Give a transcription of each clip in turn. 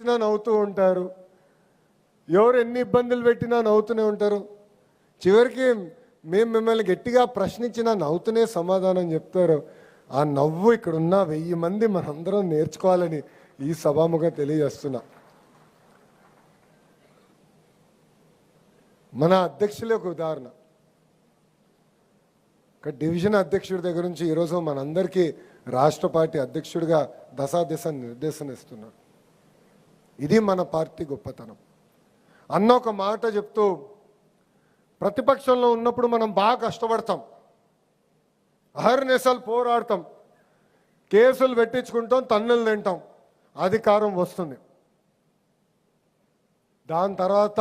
పెట్టినా నవ్వుతూ ఉంటారు. ఎవరు ఎన్ని ఇబ్బందులు పెట్టినా నవ్వుతూనే ఉంటారు. చివరికి మేము మిమ్మల్ని గట్టిగా ప్రశ్నించినా నవ్వుతూనే సమాధానం చెప్తారు. ఆ నవ్వు ఇక్కడ ఉన్న వెయ్యి మంది మనందరం నేర్చుకోవాలని ఈ సభాముఖం తెలియజేస్తున్నా. మన అధ్యక్షులే ఒక ఉదాహరణ. ఒక డివిజన్ అధ్యక్షుడి దగ్గర నుంచి ఈరోజు మనందరికీ రాష్ట్ర పార్టీ అధ్యక్షుడిగా దశాదిశ నిర్దేశన ఇస్తున్నారు ఇది మన పార్టీ గొప్పతనం. అన్న ఒక మాట చెప్తూ ప్రతిపక్షంలో ఉన్నప్పుడు మనం బాగా కష్టపడతాం. అహర్నిశలు పోరాడతాం. కేసులు పెట్టించుకుంటాం తన్నులు తింటాం. అధికారం వస్తుంది. దాని తర్వాత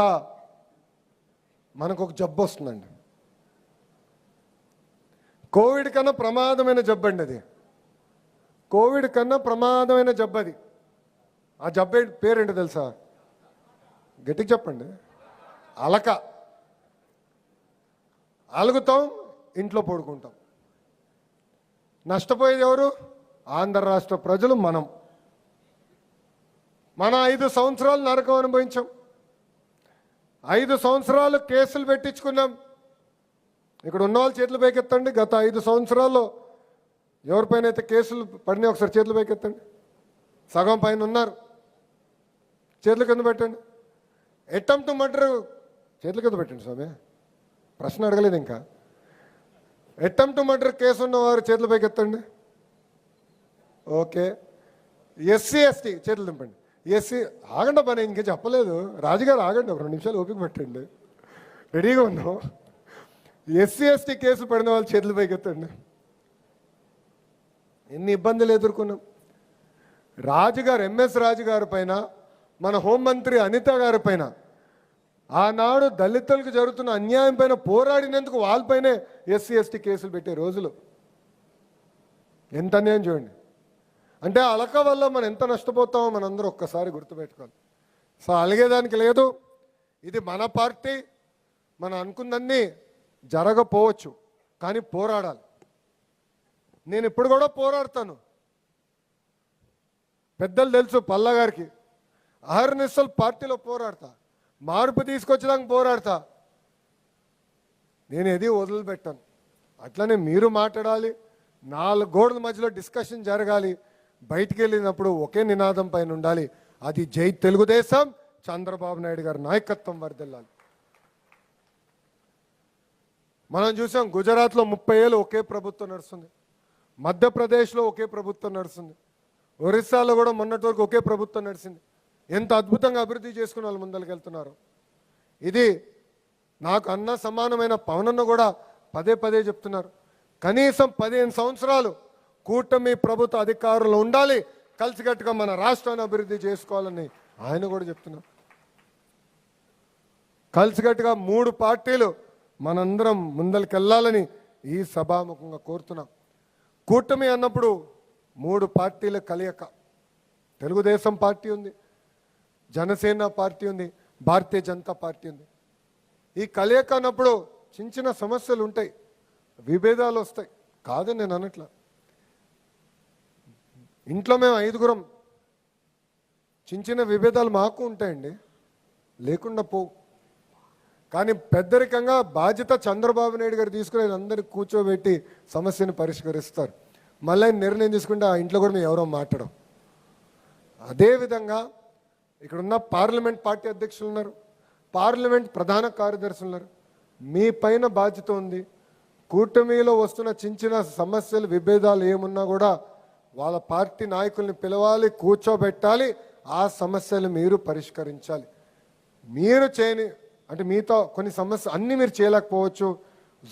మనకు ఒక జబ్బు వస్తుందండి. కోవిడ్ కన్నా ప్రమాదమైన జబ్బు అండి అది. కోవిడ్ కన్నా ప్రమాదమైన జబ్బు అది. ఆ జబ్బే పేరేంటో తెలుసా? గట్టికి చెప్పండి. అలక. అలుగుతాం ఇంట్లో పడుకుంటాం. నష్టపోయేది ఎవరు? ఆంధ్ర రాష్ట్ర ప్రజలు మనం. మన ఐదు సంవత్సరాలు నరకం అనుభవించాం. ఐదు సంవత్సరాలు కేసులు పెట్టించుకున్నాం. ఇక్కడ ఉన్న వాళ్ళు చేతులు పైకెత్తండి. గత ఐదు సంవత్సరాల్లో ఎవరిపైన అయితే కేసులు పడినాయి ఒకసారి చేతులు పైకెత్తండి. సగం పైన ఉన్నారు. చేతుల కింద పెట్టండి. అటెంప్ట్ మర్డర్ చేతుల కింద పెట్టండి స్వామి. ప్రశ్న అడగలేదు ఇంకా. అటెంప్ట్ మర్డర్ కేసు ఉన్నవారు చేతుల పైకెత్తండి ఓకే. ఎస్సీ ఎస్టీ చేతులు దింపండి. ఎస్సీ ఆగండి పని ఇంకే చెప్పలేదు. రాజుగారు ఆగండి ఒక రెండు నిమిషాలు ఓపిక పెట్టండి. రెడీగా ఉన్నాం. ఎస్సీ ఎస్టీ కేసు పడిన వాళ్ళు చేతులు పైకెత్తండి ఎన్ని ఇబ్బందులు ఎదుర్కొన్నాం. రాజుగారు ఎంఎస్ రాజు గారి పైన మన హోంమంత్రి అనిత గారి పైన. ఆనాడు దళితులకు జరుగుతున్న అన్యాయం పైన పోరాడినందుకు వాళ్ళపైనే ఎస్సీ ఎస్టీ కేసులు పెట్టే రోజులు. ఎంత అన్యాయం చూడండి. అంటే అలక వల్ల మనం ఎంత నష్టపోతామో మనందరూ ఒక్కసారి గుర్తుపెట్టుకోవాలి. సో అలిగేదానికి లేదు. ఇది మన పార్టీ. మనం అనుకుందన్నీ జరగపోవచ్చు. కానీ పోరాడాలి. నేను ఇప్పుడు కూడా పోరాడతాను. పెద్దలు తెలుసు పల్లగారికి అహర్నిశల్ పార్టీలో పోరాడతా. మార్పు తీసుకొచ్చడానికి పోరాడతా. నేను ఏది వదిలిపెట్టాను. అట్లనే మీరు మాట్లాడాలి. నాలుగు గోడల మధ్యలో డిస్కషన్ జరగాలి. బయటికి వెళ్ళినప్పుడు ఒకే నినాదం పైన ఉండాలి. అది జై తెలుగుదేశం చంద్రబాబు నాయుడు గారి నాయకత్వం వర్దిల్లాలి మనం చూసాం గుజరాత్లో ముప్పై ఏళ్ళు ఒకే ప్రభుత్వం నడుస్తుంది. మధ్యప్రదేశ్లో ఒకే ప్రభుత్వం నడుస్తుంది. ఒరిస్సాలో కూడా మొన్నటి వరకు ఒకే ప్రభుత్వం నడిచింది. ఎంత అద్భుతంగా అభివృద్ధి చేసుకుని వాళ్ళు ముందరికెళ్తున్నారు. ఇది నాకు అన్న సమానమైన పవనన్న కూడా పదే పదే చెప్తున్నారు. కనీసం పదిహేను సంవత్సరాలు కూటమి ప్రభుత్వ అధికారులు ఉండాలి కలిసికట్టుగా మన రాష్ట్రాన్ని అభివృద్ధి చేసుకోవాలని ఆయన కూడా చెప్తున్నారు. కలిసికట్టుగా మూడు పార్టీలు మనందరం ముందరికెళ్ళాలని ఈ సభాముఖంగా కోరుతున్నాం. కూటమి అన్నప్పుడు మూడు పార్టీల కలయిక తెలుగుదేశం పార్టీ ఉంది జనసేన పార్టీ ఉంది భారతీయ జనతా పార్టీ ఉంది. ఈ కలయిక అన్నప్పుడు చిన్న చిన్న సమస్యలు ఉంటాయి విభేదాలు వస్తాయి. కాదని నేను అనట్లా. ఇంట్లో మేము ఐదుగురం చిన్న చిన్న విభేదాలు మాకు ఉంటాయండి లేకుండా పోవు. కానీ పెద్దరికంగా బాధ్యత చంద్రబాబు నాయుడు గారు తీసుకుని అందరికి కూర్చోబెట్టి సమస్యను పరిష్కరిస్తారు. మళ్ళీ నిర్ణయం తీసుకుంటే ఆ ఇంట్లో కూడా మేము ఎవరో మాట్లాడం అదేవిధంగా ఇక్కడ ఉన్న పార్లమెంట్ పార్టీ అధ్యక్షులు ఉన్నారు పార్లమెంట్ ప్రధాన కార్యదర్శులు ఉన్నారు. మీ పైన బాధ్యత ఉంది. కూటమిలో వస్తున్న చిన్న చిన్న సమస్యలు విభేదాలు ఏమున్నా కూడా వాళ్ళ పార్టీ నాయకుల్ని పిలవాలి కూర్చోబెట్టాలి. ఆ సమస్యలు మీరు పరిష్కరించాలి. మీరు చేయని అంటే మీతో కొన్ని సమస్య అన్నీ మీరు చేయలేకపోవచ్చు.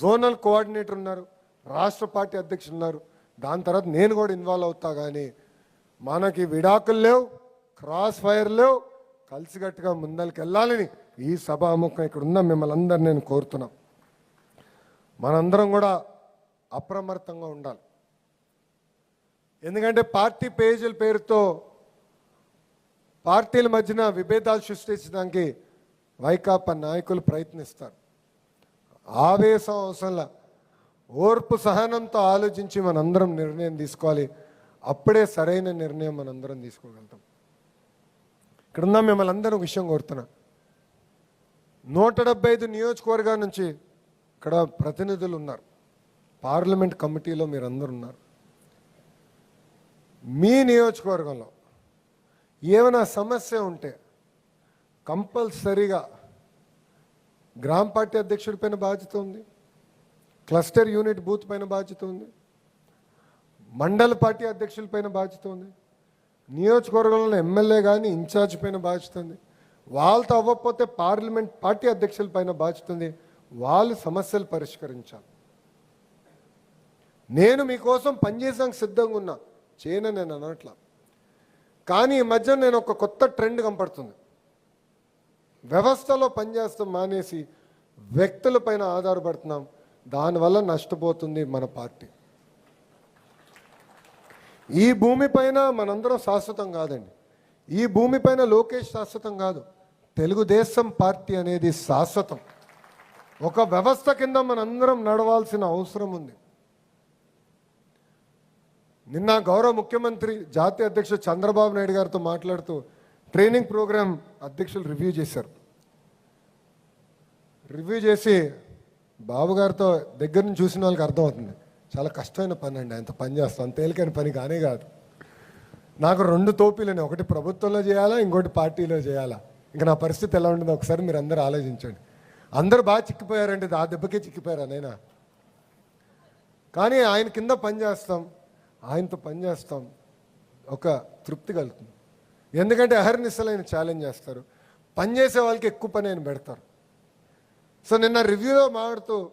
జోనల్ కోఆర్డినేటర్ ఉన్నారు రాష్ట్ర పార్టీ అధ్యక్షులు ఉన్నారు. దాని తర్వాత నేను కూడా ఇన్వాల్వ్ అవుతా కానీ మనకి విడాకులు లేవు. క్రాస్ ఫైర్లో కలిసికట్టుగా ముందరికి వెళ్ళాలని ఈ సభాముఖం ఇక్కడ ఉన్న మిమ్మల్ని అందరినీ నేను కోరుతున్నాం. మనందరం కూడా అప్రమత్తంగా ఉండాలి. ఎందుకంటే పార్టీ పేజీల పేరుతో పార్టీల మధ్యన విభేదాలు సృష్టించడానికి వైకాపా నాయకులు ప్రయత్నిస్తారు. ఆవేశం అవసరంలా ఓర్పు సహనంతో ఆలోచించి మనందరం నిర్ణయం తీసుకోవాలి. అప్పుడే సరైన నిర్ణయం మనందరం తీసుకోగలుగుతాం. ఇక్కడున్న మిమ్మల్ని అందరూ ఒక విషయం కోరుతున్నా. నూట డెబ్బై ఐదు నియోజకవర్గాల నుంచి ఇక్కడ ప్రతినిధులు ఉన్నారు. పార్లమెంట్ కమిటీలో మీరు అందరు ఉన్నారు. మీ నియోజకవర్గంలో ఏమైనా సమస్య ఉంటే కంపల్సరీగా గ్రామ పార్టీ అధ్యక్షుడి పైన బాధ్యత ఉంది. క్లస్టర్ యూనిట్ బూత్ పైన బాధ్యత ఉంది. మండల పార్టీ అధ్యక్షుల పైన బాధ్యత ఉంది. నియోజకవర్గంలో ఎమ్మెల్యే కానీ ఇన్ఛార్జ్ పైన బాధ్యత ఉంది వాళ్ళతో అవ్వకపోతే పార్లమెంట్ పార్టీ అధ్యక్షుల పైన బాధ్యత ఉంది వాళ్ళు సమస్యలు పరిష్కరించాలి. నేను మీకోసం పనిచేసానికి సిద్ధంగా ఉన్నా. చేయను నేను అనట్లా. కానీ ఈ మధ్య నేను ఒక కొత్త ట్రెండ్ కనపడుతుంది. వ్యవస్థలో పనిచేస్తాం మానేసి వ్యక్తుల పైన ఆధారపడుతున్నాం. దానివల్ల నష్టపోతుంది మన పార్టీ. ఈ భూమి పైన మనందరం శాశ్వతం కాదండి. ఈ భూమి పైన లోకేష్ శాశ్వతం కాదు. తెలుగుదేశం పార్టీ అనేది శాశ్వతం. ఒక వ్యవస్థ కింద మనందరం నడవాల్సిన అవసరం ఉంది. నిన్న గౌరవ ముఖ్యమంత్రి జాతీయ అధ్యక్షుడు చంద్రబాబు నాయుడు గారితో మాట్లాడుతూ ట్రైనింగ్ ప్రోగ్రాం అధ్యక్షులు రివ్యూ చేశారు. రివ్యూ చేసి బాబు గారితో దగ్గర నుంచి చూసిన వాళ్ళకి అర్థమవుతుంది. చాలా కష్టమైన పని అండి ఆయనతో పని చేస్తాం. తేలికైన పని కానే కాదు. నాకు రెండు తోపీలని ఒకటి ప్రభుత్వంలో చేయాలా ఇంకోటి పార్టీలో చేయాలా. ఇంకా నా పరిస్థితి ఎలా ఉంటుందో ఒకసారి మీరు అందరూ ఆలోచించండి. అందరూ బాగా చిక్కిపోయారంటే ఆ దెబ్బకే చిక్కిపోయారా నేను? కానీ ఆయన కింద పని చేస్తాం ఆయనతో పని చేస్తాం. ఒక తృప్తి కలుగుతుంది. ఎందుకంటే అహర్నిశలు ఛాలెంజ్ చేస్తారు. పని చేసే వాళ్ళకి ఎక్కువ పని ఆయన పెడతారు. సో నిన్న రివ్యూలో మాట్లాడుతూ